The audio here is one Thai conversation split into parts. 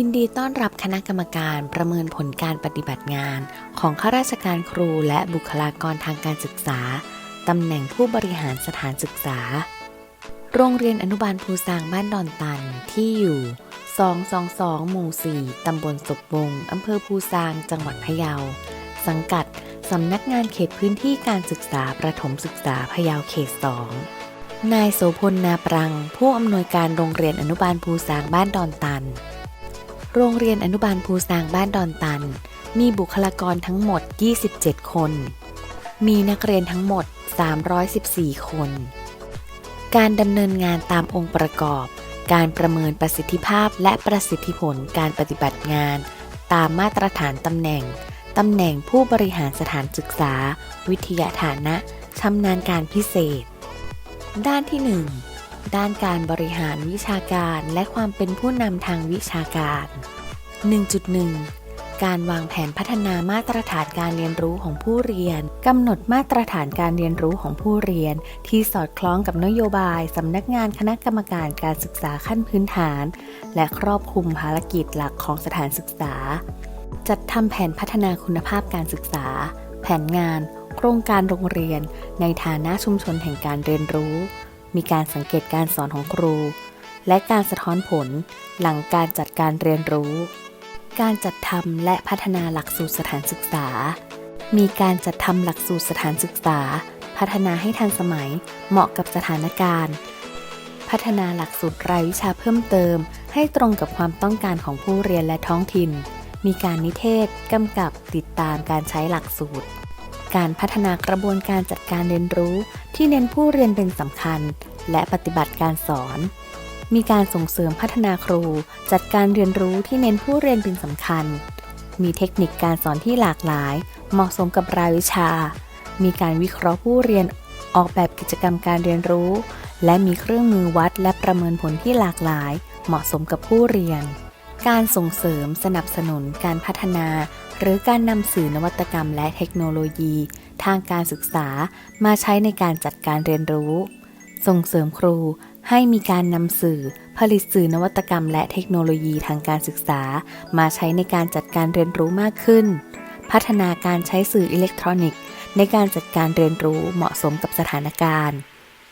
ยินดีต้อนรับคณะกรรมการประเมินผลการปฏิบัติงาน ของข้าราชการครูและบุคลากรทางการศึกษา ตำแหน่งผู้บริหารสถานศึกษา โรงเรียนอนุบาลภูซางบ้านดอนตันที่อยู่ 222 หมู่ 4 ตำบลศพวงอำเภอภูซาง จังหวัดพะเยา สังกัด สำนักงานเขตพื้นที่การศึกษาประถมศึกษาพะเยาเขต 2 นายโสพลนาปรัง ผู้อำนวยการโรงเรียนอนุบาลภูซางบ้านดอนตัน โรงเรียนอนุบาลภูซางบ้านดอนตัน มีบุคลากรทั้งหมด 27 คน มีนักเรียนทั้งหมด 314 คน การดำเนินงานตามองค์ประกอบ การประเมินประสิทธิภาพและประสิทธิผลการปฏิบัติงาน ตามมาตรฐานตำแหน่ง ตำแหน่งผู้บริหารสถานศึกษา วิทยาฐานะชำนาญการพิเศษ ด้านที่ 1ด้านการบริหารวิชาการและความเป็นผู้นำทางวิชาการ 1.1 การวางแผนพัฒนามาตรฐานการเรียนรู้ของผู้เรียนกำหนดมาตรฐานการเรียนรู้ของผู้เรียน ที่สอดคล้องกับนโยบายสำนักงานคณะกรรมการการศึกษาขั้นพื้นฐาน และครอบคลุมภารกิจหลักของสถานศึกษา จัดทำแผนพัฒนาคุณภาพการศึกษา แผนงาน โครงการโรงเรียน ในฐานะชุมชนแห่งการเรียนรู้ มีการสังเกตการสอนของครู และการสะท้อนผล หลังการจัดการเรียนรู้ การจัดทำและพัฒนาหลักสูตรสถานศึกษา มีการจัดทำหลักสูตรสถานศึกษา พัฒนาให้ทันสมัย เหมาะกับสถานการณ์ พัฒนาหลักสูตรรายวิชาเพิ่มเติม ให้ตรงกับความต้องการของผู้เรียนและท้องถิ่น มีการนิเทศกำกับติดตามการใช้หลักสูตร การพัฒนากระบวนการจัดการเรียนรู้ที่เน้นผู้เรียนเป็นสำคัญ และปฏิบัติการสอน มีการส่งเสริมพัฒนาครู จัดการเรียนรู้ที่เน้นผู้เรียนเป็นสำคัญ มีเทคนิคการสอนที่หลากหลาย เหมาะสมกับรายวิชา มีการวิเคราะห์ผู้เรียนออกแบบกิจกรรมการเรียนรู้ และมีเครื่องมือวัดและประเมินผลที่หลากหลาย เหมาะสมกับผู้เรียน การส่งเสริมสนับสนุนการพัฒนา หรือการนำสื่อนวัตกรรมและเทคโนโลยี ทางการศึกษามาใช้ในการจัดการเรียนรู้ ส่งเสริมครู ให้มีการนำสื่อ ผลิตสื่อนวัตกรรม และเทคโนโลยีทางการศึกษา มาใช้ในการจัดการเรียนรู้มากขึ้น พัฒนาการใช้สื่ออิเล็กทรอนิกส์ ในการจัดการเรียนรู้เหมาะสมกับสถานการณ์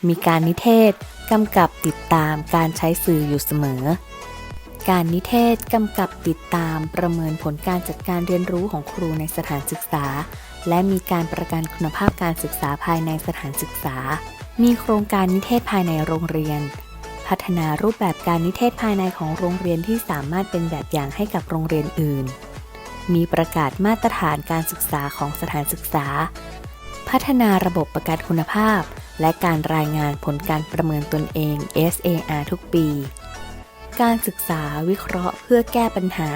มีการนิเทศกำกับติดตามการใช้สื่ออยู่เสมอ การนิเทศกำกับติดตามประเมินผลการจัดการเรียนรู้ของครูในสถานศึกษา และมีการประกันคุณภาพการศึกษาภายในสถานศึกษา มีโครงการนิเทศภายในโรงเรียน พัฒนารูปแบบการนิเทศภายในของโรงเรียนที่สามารถเป็นแบบอย่างให้กับโรงเรียนอื่น มีประกาศมาตรฐานการศึกษาของสถานศึกษา พัฒนาระบบประกันคุณภาพ และการรายงานผลการประเมินตนเอง SAR ทุกปี การศึกษาวิเคราะห์เพื่อแก้ปัญหา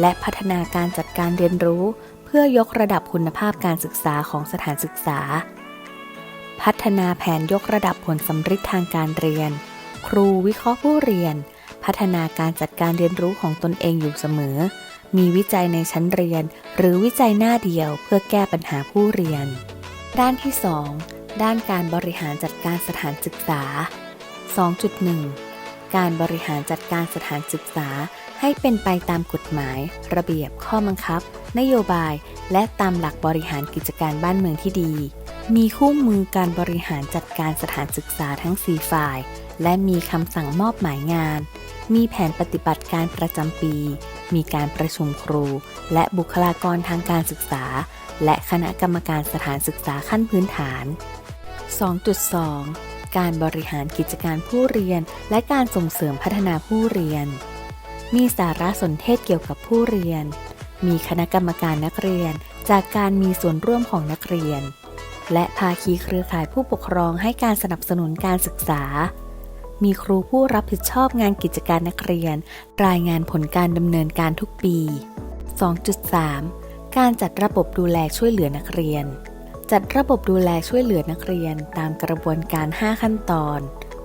และพัฒนาการจัดการเรียนรู้ เพื่อยกระดับคุณภาพการศึกษาของสถานศึกษา พัฒนาแผนยกระดับผลสำฤทธิ์ทางการเรียน ครูวิเคราะห์ผู้เรียน พัฒนาการจัดการเรียนรู้ของตนเองอยู่เสมอ มีวิจัยในชั้นเรียน หรือวิจัยหน้าเดียวเพื่อแก้ปัญหาผู้เรียน ด้านที่ 2 ด้านการบริหารจัดการสถานศึกษา 2.1 การบริหารจัดการสถานศึกษาให้เป็นไปตามกฎหมาย ระเบียบข้อบังคับ นโยบาย และตามหลักบริหารกิจการบ้านเมืองที่ดี มีคู่มือการบริหารจัดการสถานศึกษาทั้ง 4 ฝ่าย และมีคำสั่งมอบหมายงาน มีแผนปฏิบัติการประจำปี มีการประชุมครู และบุคลากรทางการศึกษา และคณะกรรมการสถานศึกษาขั้นพื้นฐาน 2.2 การบริหารกิจการผู้เรียน และการส่งเสริมพัฒนาผู้เรียน มีสารสนเทศเกี่ยวกับผู้เรียน มีคณะกรรมการนักเรียน จากการมีส่วนร่วมของนักเรียน และภาคีเครือข่ายผู้ปกครองให้การสนับสนุนการศึกษา มีครูผู้รับผิดชอบงานกิจการนักเรียน รายงานผลการดำเนินการทุกปี 2.3 การจัดระบบดูแลช่วยเหลือนักเรียน จัดระบบดูแลช่วยเหลือนักเรียนตามกระบวนการ 5 ขั้นตอน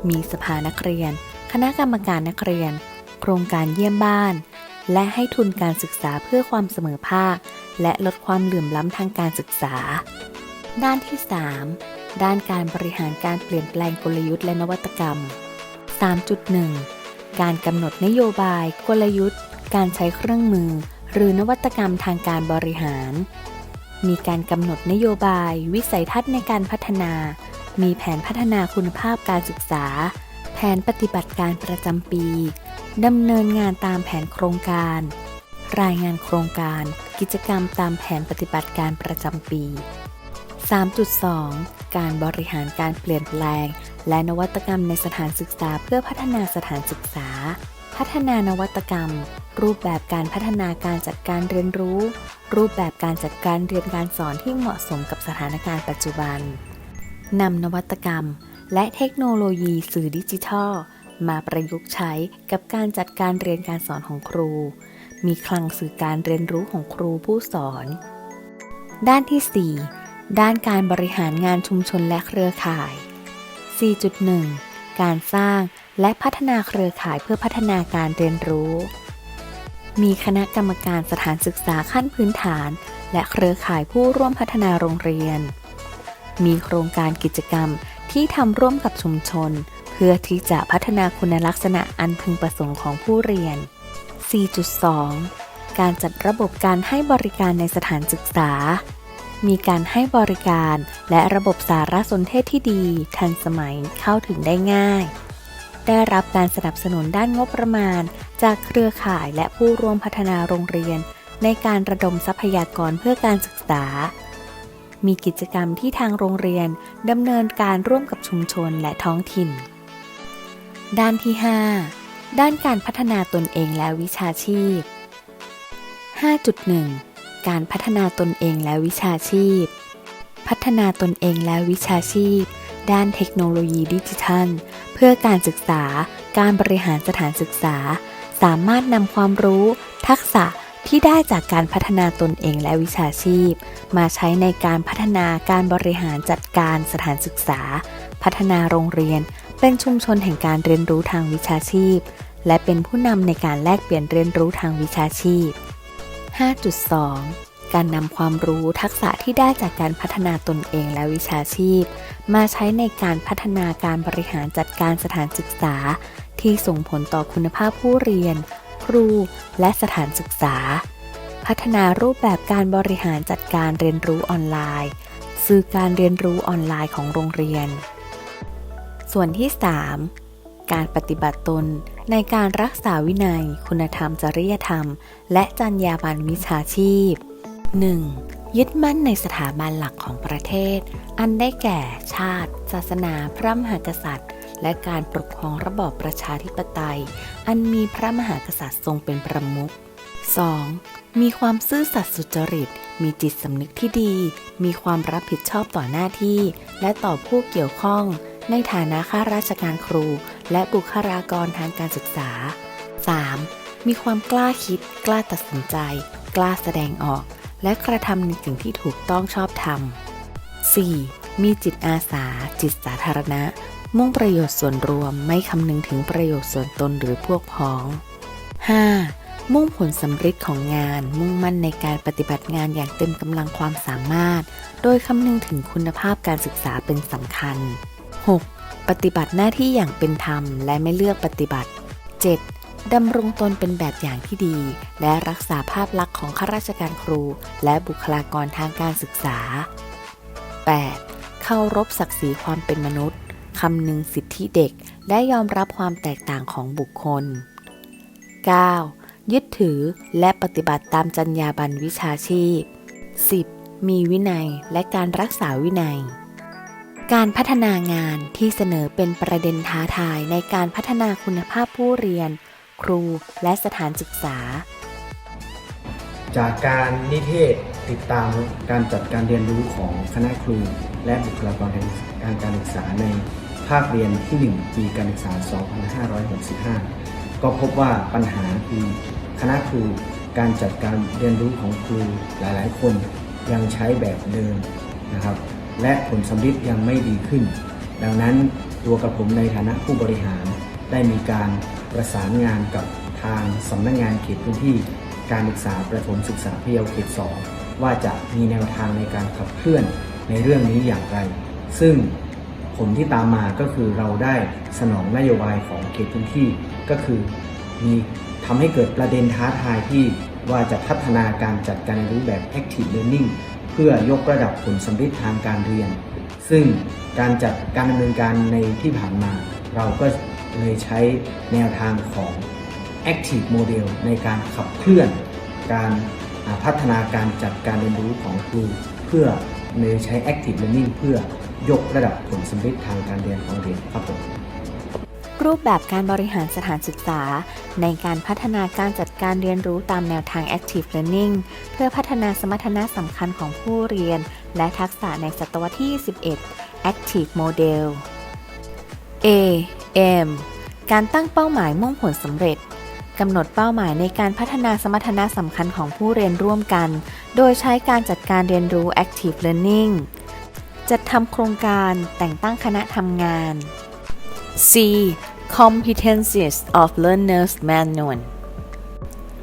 มีสภานักเรียน คณะกรรมการนักเรียน โครงการเยี่ยมบ้าน และให้ทุนการศึกษาเพื่อความเสมอภาค และลดความเหลื่อมล้ำทางการศึกษา ด้านที่ 3 ด้านการบริหารการเปลี่ยนแปลงกลยุทธ์และนวัตกรรม 3.1 การกำหนดนโยบาย กลยุทธ์ การใช้เครื่องมือ หรือนวัตกรรมทางการบริหาร มีการกำหนดนโยบาย วิสัยทัศน์ในการพัฒนา มีแผนพัฒนาคุณภาพการศึกษา แผนปฏิบัติการประจำปีดำเนินงานตามแผนโครงการ รายงานโครงการ กิจกรรมตามแผนปฏิบัติการประจำปี 3.2 การบริหารการเปลี่ยนแปลง และนวัตกรรมในสถานศึกษาเพื่อพัฒนาสถานศึกษา พัฒนานวัตกรรม รูปแบบการพัฒนาการจัดการเรียนรู้ รูปแบบการจัดการเรียนการสอนที่เหมาะสมกับสถานการณ์ปัจจุบันนำนวัตกรรม และเทคโนโลยีสื่อดิจิทัล มาประยุกต์ใช้กับการจัดการเรียนการสอนของครู มีคลังสื่อการเรียนรู้ของครูผู้สอน ด้านที่ 4 ด้านการบริหารงานชุมชนและเครือข่าย 4.1 การสร้างและพัฒนาเครือข่ายเพื่อพัฒนาการเรียนรู้ มีคณะกรรมการสถานศึกษาขั้นพื้นฐาน และเครือข่ายผู้ร่วมพัฒนาโรงเรียน มีโครงการกิจกรรมที่ทำร่วมกับชุมชน เพื่อที่จะพัฒนาคุณลักษณะอันพึงประสงค์ของผู้เรียน 4.2 การจัดระบบการให้บริการในสถานศึกษา มีการให้บริการ และระบบสารสนเทศที่ดี ทันสมัยเข้าถึงได้ง่าย ได้รับการสนับสนุนด้านงบประมาณ จากเครือข่ายและผู้ร่วมพัฒนาโรงเรียน ในการระดมทรัพยากรเพื่อการศึกษา มีกิจกรรมที่ทางโรงเรียนดำเนินการร่วมกับชุมชนและท้องถิ่น ด้านที่ 5 ด้านการพัฒนาตนเองและวิชาชีพ 5.1 การพัฒนาตนเองและวิชาชีพ พัฒนาตนเองและวิชาชีพ ด้านเทคโนโลยีดิจิทัล เพื่อการศึกษา การบริหารสถานศึกษา สามารถนำความรู้ ทักษะที่ได้จากการพัฒนาตนเองและวิชาชีพ มาใช้ในการพัฒนาการบริหารจัดการสถานศึกษา พัฒนาโรงเรียน เป็นชุมชนแห่งการเรียนรู้ทางวิชาชีพ และเป็นผู้นำในการแลกเปลี่ยนเรียนรู้ทางวิชาชีพ 5.2 การนำความรู้ทักษะที่ได้จากการพัฒนาตนเองและวิชาชีพ มาใช้ในการพัฒนาการบริหารจัดการสถานศึกษา ที่ส่งผลต่อคุณภาพผู้เรียน ครู และสถานศึกษา พัฒนารูปแบบการบริหารจัดการเรียนรู้ออนไลน์ สื่อการเรียนรู้ออนไลน์ของโรงเรียน ส่วนที่ 3 การปฏิบัติตน ในการรักษาวินัย คุณธรรมจริยธรรม และจรรยาบรรณวิชาชีพ 1. ยึดมั่นในสถาบันหลักของประเทศ อันได้แก่ชาติ ศาสนา พระมหากษัตริย์ และการปกครองระบอบประชาธิปไตย อันมีพระมหากษัตริย์ทรงเป็นประมุข 2. มีความซื่อสัตย์สุจริต มีจิตสำนึกที่ดี มีความรับผิดชอบต่อหน้าที่ และต่อผู้เกี่ยวข้อง ในฐานะข้าราชการครู และบุคลากรทางการศึกษา 3. มีความกล้าคิด กล้าตัดสินใจ กล้าแสดงออก และกระทำในสิ่งที่ถูกต้องชอบธรรม 4. มีจิตอาสา จิตสาธารณะ มุ่งประโยชน์ส่วนรวมไม่คำนึงถึงประโยชน์ส่วนตนหรือพวกพ้อง 5. มุ่งผลสำเร็จของงาน มุ่งมั่นในการปฏิบัติงานอย่างเต็มกำลังความสามารถ โดยคำนึงถึงคุณภาพการศึกษาเป็นสำคัญ 6. ปฏิบัติหน้าที่อย่างเป็นธรรมและไม่เลือกปฏิบัติ 7. ดำรงตนเป็นแบบอย่างที่ดี และรักษาภาพลักษณ์ของข้าราชการครู และบุคลากรทางการศึกษา 8. เคารพศักดิ์ศรีความเป็นมนุษย์คำนึงสิทธิเด็ก และยอมรับความแตกต่างของบุคคล 9. ยึดถือและปฏิบัติตามจรรยาบรรณวิชาชีพ 10. มีวินัยและการรักษาวินัย การพัฒนางานที่เสนอเป็นประเด็นท้าทายในการพัฒนาคุณภาพผู้เรียน ครูและสถานศึกษา จากการนิเทศติดตามการจัดการเรียนรู้ของคณะครู และบุคลากรทางการศึกษาในภาคเรียนที่ 1 ปีการศึกษา 2565 ก็พบว่าปัญหาคือคณะครูการจัดการเรียนรู้ของครูหลาย ๆ คนยังใช้แบบเดิมนะครับ และผลสำลิดยังไม่ดีขึ้น ดังนั้นตัวกระผมในฐานะผู้บริหาร ได้มีการประสานงานกับทางสำนักงงานเขตพื้นที่ การศึกษาประถมศึกษาพิเยาเขต2ว่าจะมีแนวทางในการขับเคลื่อนในเรื่องนี้อย่างไร ซึ่งผลที่ตามมาก็คือเราได้สนองนโยบายของเขตพื้นที่ ก็คือมีทำให้เกิดประเด็นท้าทายที่ว่าจะพัฒนาการจัดการรียนรู้แบบ active learning เพื่อยกระดับผลสำเร็จทางการเรียน ซึ่งการจัดการดำเนินการในที่ผ่านมา เราก็เลยใช้แนวทางของ Active Model ในการขับเคลื่อนการพัฒนาการจัดการเรียนรู้ของครู เพื่อเลยใช้ Active Learning เพื่อยกระดับผลสำเร็จทางการเรียนของเด็กครับผม รูปแบบการบริหารสถานศึกษา ในการพัฒนาการจัดการเรียนรู้ตามแนวทาง Active Learning เพื่อพัฒนาสมรรถนะสำคัญของผู้เรียน และทักษะในศตวรรษที่ 21 Active Model A M การตั้งเป้าหมายมุ่งผลสำเร็จกำหนดเป้าหมายในการพัฒนาสมรรถนะสำคัญของผู้เรียนร่วมกัน โดยใช้การจัดการเรียนรู้ Active Learning จัดทำโครงการแต่งตั้งคณะทำงาน C. Competencies of Learners Manual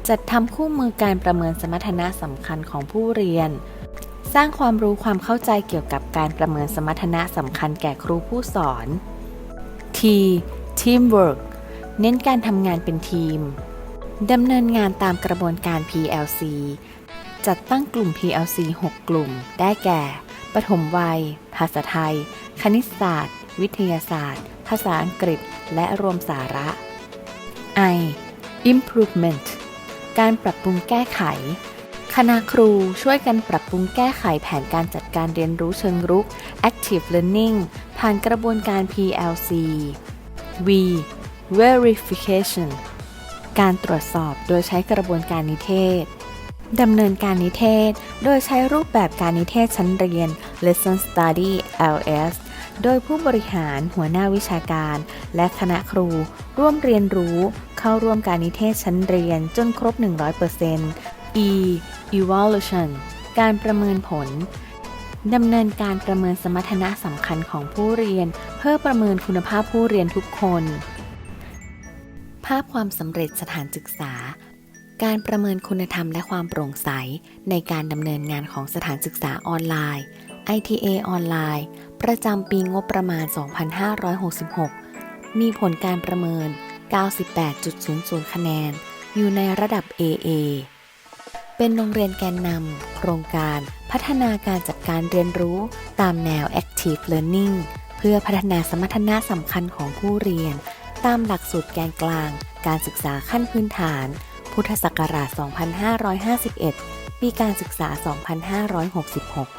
จัดทำคู่มือการประเมินสมรรถนะสำคัญของผู้เรียน สร้างความรู้ความเข้าใจเกี่ยวกับการประเมินสมรรถนะสำคัญแก่ครูผู้สอน T. Teamwork เน้นการทำงานเป็นทีม ดำเนินงานตามกระบวนการ PLC จัดตั้งกลุ่ม PLC 6 กลุ่ม ได้แก่ ปฐมวัย ภาษาไทย คณิตศาสตร์ วิทยาศาสตร์ ภาษาอังกฤษ และรวมสาระ I improvement การปรับปรุงแก้ไข คณะครูช่วยกันปรับปรุงแก้ไขแผนการจัดการเรียนรู้เชิงรุก active learning ผ่านกระบวนการ PLC V verification การตรวจสอบโดยใช้กระบวนการนิเทศ ดำเนินการนิเทศ โดยใช้รูปแบบการนิเทศชั้นเรียน Lesson Study LS โดยผู้บริหารหัวหน้าวิชาการ และคณะครู ร่วมเรียนรู้เข้าร่วมการนิเทศชั้นเรียนจนครบ 100% E evaluation การประเมินผลดำเนินการประเมินสมรรถนะสำคัญของผู้เรียน เพื่อประเมินคุณภาพผู้เรียนทุกคน ภาพความสำเร็จสถานศึกษา การประเมินคุณธรรมและความโปร่งใส ในการดำเนินงานของสถานศึกษาออนไลน์ ITA ออนไลน์ ประจำปีงบประมาณ 2566 มีผลการประเมิน 98.00 คะแนน อยู่ในระดับ AA เป็นโรงเรียนแกนนำโครงการพัฒนาการจัดการเรียนรู้ตามแนว Active Learning เพื่อพัฒนาสมรรถนะสำคัญของผู้เรียน ตามหลักสูตรแกนกลาง การศึกษาขั้นพื้นฐาน พุทธศักราช 2551 ปีการศึกษา 2566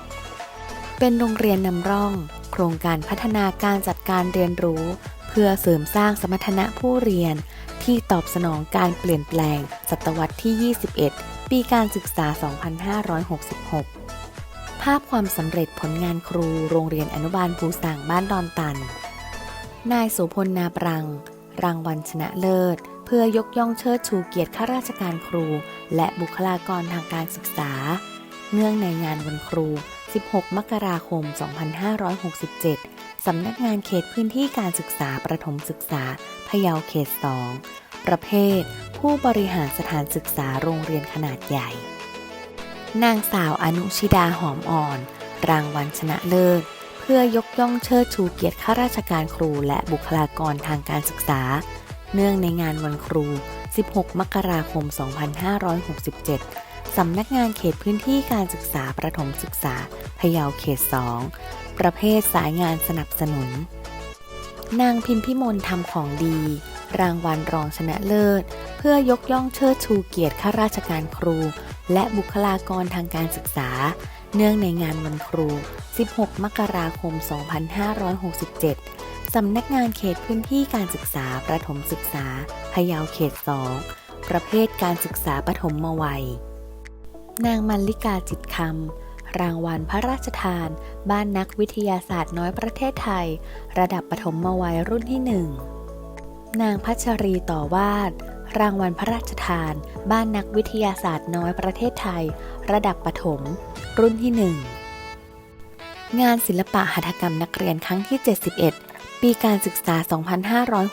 เป็นโรงเรียนนำร่อง โครงการพัฒนาการจัดการเรียนรู้ เพื่อเสริมสร้างสมรรถนะผู้เรียน ที่ตอบสนองการเปลี่ยนแปลง ศตวรรษที่ 21 ปีการศึกษา 2566 ภาพความสำเร็จผลงานครูโรงเรียนอนุบาลภูสางบ้านดอนตัน นายโสพลนาปรัง รางวัลชนะเลิศ เพื่อยกย่องเชิดชูเกียรติข้าราชการครู และบุคลากรทางการศึกษา เนื่องในงานวันครู 16 มกราคม 2567 สำนักงานเขตพื้นที่การศึกษาประถมศึกษา พะเยาเขต 2 ประเภท ผู้บริหารสถานศึกษาโรงเรียนขนาดใหญ่ นางสาวอนุชิดาหอมอ่อน รางวัลชนะเลิศ เพื่อยกย่องเชิดชูเกียรติข้าราชการครูและบุคลากรทางการศึกษา เนื่องในงานวันครู 16 มกราคม 2567 สำนักงานเขตพื้นที่การศึกษาประถมศึกษาพะเยาเขต 2 ประเภทสายงานสนับสนุน นางพิมพิมลทำของดี รางวัลรองชนะเลิศ เพื่อยกย่องเชิดชูเกียรติข้าราชการครู และบุคลากรทางการศึกษา เนื่องในงานวันครู 16 มกราคม 2567 สำนักงานเขตพื้นที่การศึกษาประถมศึกษาพะเยาเขต 2 ประเภทการศึกษาปฐมวัย นางมันลิกาจิตคำ รางวัลพระราชทาน บ้านนักวิทยาศาสตร์น้อยประเทศไทย ระดับปฐมวัยรุ่นที่หนึ่ง นางพัชรีต่อวาด รางวัลพระราชทาน บ้านนักวิทยาศาสตร์น้อยประเทศไทย ระดับประถมรุ่นที่หนึ่ง งานศิลปะหัตถกรรมนักเรียนครั้งที่ 71 ปีการศึกษา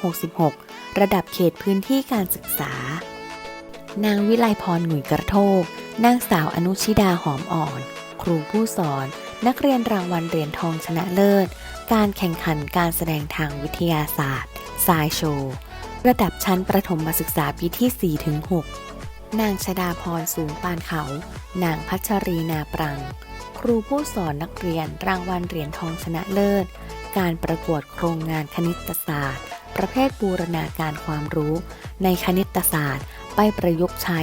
2566 ระดับเขตพื้นที่การศึกษา นางวิไลพรหนุ่ยกระโทก นางสาวอนุชิดาหอมอ่อน ครูผู้สอน นักเรียนรางวัลเหรียญทองชนะเลิศ การแข่งขันการแสดงทางวิทยาศาสตร์สายโชว์ ระดับชั้นประถมศึกษาปีที่4ถึง6นางชดาพรสูงปานเขา นางพัชรีนาปรัง ครูผู้สอนนักเรียนรางวัลเหรียญทองชนะเลิศ การประกวดโครงงานคณิตศาสตร์ ประเภทบูรณาการความรู้ ในคณิตศาสตร์ ไปประยุกต์ใช้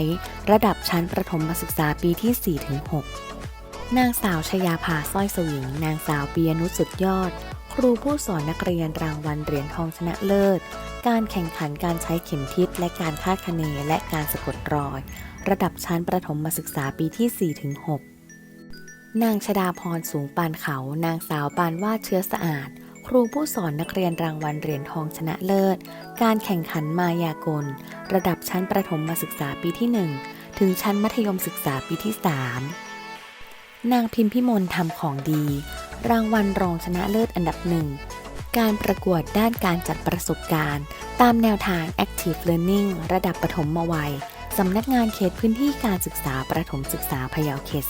ระดับชั้นประถมศึกษาปีที่4ถึง6นางสาวชยาภาสร้อยสวิง นางสาวปียนุสุดยอด ครูผู้สอนนักเรียนรางวัลเหรียญทองชนะเลิศ การแข่งขันการใช้เข็มทิศและการคาดคะเนและการสะกดรอย ระดับชั้นประถมศึกษาปีที่4ถึง6นางชดาพรสูงปานเขา นางสาวปานวาดเชื้อสะอาด ครูผู้สอนนักเรียนรางวัลเหรียญทองชนะเลิศ การแข่งขันมายากล ระดับชั้นประถมศึกษาปีที่ 1 ถึงชั้นมัธยมศึกษาปีที่ 3 นางพิมพิมลทำของดี รางวัลรองชนะเลิศอันดับหนึ่ง การประกวดด้านการจัดประสบการณ์ ตามแนวทาง Active Learning ระดับประถมวัยสำนักงานเขตพื้นที่การศึกษาประถมศึกษาพะเยาเขต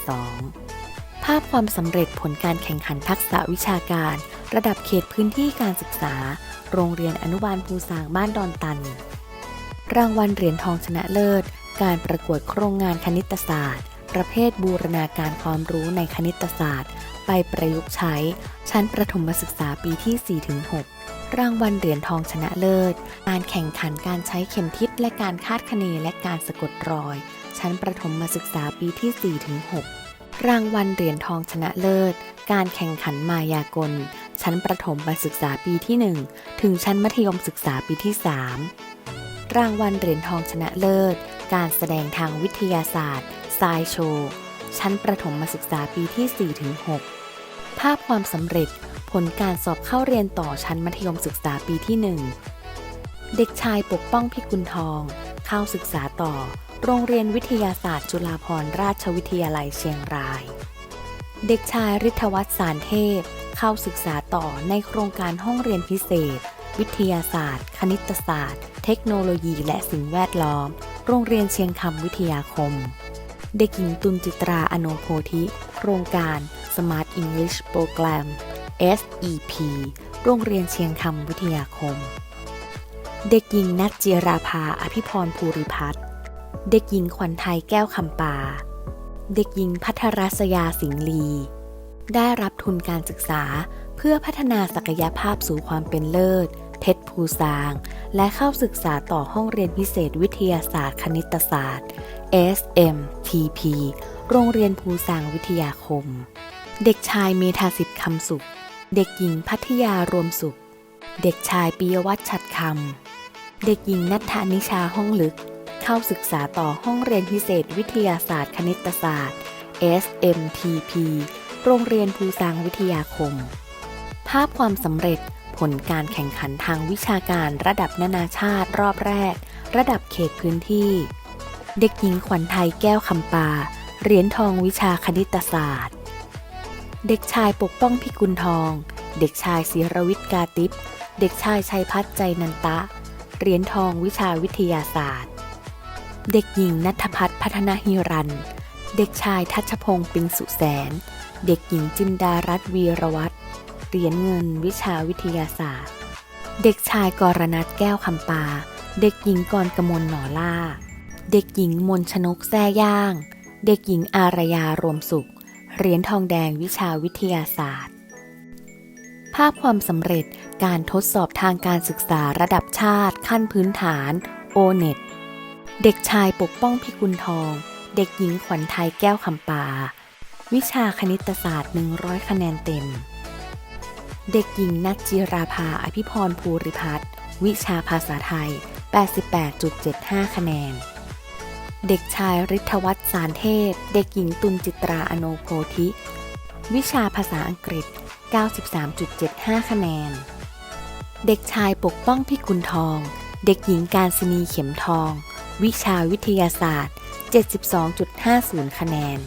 2 ภาพความสำเร็จผลการแข่งขันทักษะวิชาการ ระดับเขตพื้นที่การศึกษา โรงเรียนอนุบาลภูสางบ้านดอนตัน รางวัลเหรียญทองชนะเลิศ การประกวดโครงงานคณิตศาสตร์ ประเภทบูรณาการความรู้ในคณิตศาสตร์ ไปประยุกต์ใช้ ชั้นประถมศึกษาปีที่ 4-6 รางวัลเหรียญทองชนะเลิศ การแข่งขันการใช้เข็มทิศและการคาดคะเนและการสะกดรอย ชั้นประถมศึกษาปีที่ 4-6 รางวัลเหรียญทองชนะเลิศ การแข่งขันมายากล ชั้นประถมศึกษาปีที่ 1 ถึงชั้นมัธยมศึกษาปีที่ 3 รางวัลเหรียญทองชนะเลิศ การแสดงทางวิทยาศาสตร์ไซโชว์ชั้นประถมศึกษาปีที่4-6ภาพความสำเร็จผลการสอบเข้าเรียนต่อชั้นมัธยมศึกษาปีที่ 1 เด็กชายปกป้องพิกุลทอง เข้าศึกษาต่อ โรงเรียนวิทยาศาสตร์ จุฬาภรณราชวิทยาลัยเชียงราย เด็กชายฤทธวัฒน์สารเทพ เข้าศึกษาต่อในโครงการห้องเรียนพิเศษ วิทยาศาสตร์ คณิตศาสตร์ เทคโนโลยีและสิ่งแวดล้อม โรงเรียนเชียงคำวิทยาคม เด็กหญิงตุลจิตราอโนโพธิ โครงการ Smart English Program SEP โรงเรียนเชียงคำวิทยาคม เด็กหญิงนัทจิราภาอภิพรภูริพัฒน์เด็กหญิงขวัญไทยแก้วคำปา เด็กหญิงพัทรศยาสิงห์ลี ได้รับทุนการศึกษาเพื่อพัฒนาศักยภาพสู่ความเป็นเลิศ เพชรภูซาง และเข้าศึกษาต่อห้องเรียนพิเศษวิทยาศาสตร์ คณิตศาสตร์ SMTP โรงเรียนภูซางวิทยาคม เด็กชายเมธาสิทธิ์คำสุข เด็กหญิงพัทยารวมสุข เด็กชายปิยวัฒน์ฉัดคำ เด็กหญิงนัทธานิชาห้องลึก เข้าศึกษาต่อห้องเรียนพิเศษวิทยาศาสตร์ คณิตศาสตร์ SMTP โรงเรียนภูซางวิทยาคม ภาพความสำเร็จผลการแข่งขันทางวิชาการระดับนานาชาติรอบแรก ระดับเขตพื้นที่ เด็กหญิงขวัญไทยแก้วคำปา เหรียญทองวิชาคณิตศาสตร์ เด็กชายปกป้องพิกุลทอง เด็กชายศิรวิทย์กาติปเด็กชายชัยพัฒน์ใจนันตะ เหรียญทองวิชาวิทยาศาสตร์ เด็กหญิงนัทพัฒน์พัฒนาฮิรัน เด็กชายทัชพงศ์ปิงสุแสน เด็กหญิงจินดารัตน์วีรวัตรเหรียญเงินวิชาวิทยาศาสตร์ เด็กชายกรณัทแก้วคำปา เด็กหญิงกรกมลหนอล่า เด็กหญิงมนชนกแซ่ย่าง เด็กหญิงอารยารวมสุข เหรียญทองแดงวิชาวิทยาศาสตร์ ภาพความสำเร็จการทดสอบทางการศึกษาระดับชาติขั้นพื้นฐาน o n e t เด็กชายปกป้องพิกุลทอง เด็กหญิงขวัญไทยแก้วคำปา วิชาคณิตศาสตร์ 100 คะแนนเต็ม เด็กหญิงนัทจิราภาอภิพรภูริพัฒน์วิชาภาษาไทย 88.75 คะแนน เด็กชายฤทธวัฒน์สารเทพ เด็กหญิงตุลจิตราอโนโพธิ วิชาภาษาอังกฤษ 93.75 คะแนน เด็กชายปกป้องพิกุลทอง เด็กหญิงการศนีเข็มทอง วิชาวิทยาศาสตร์ 72.50 คะแนน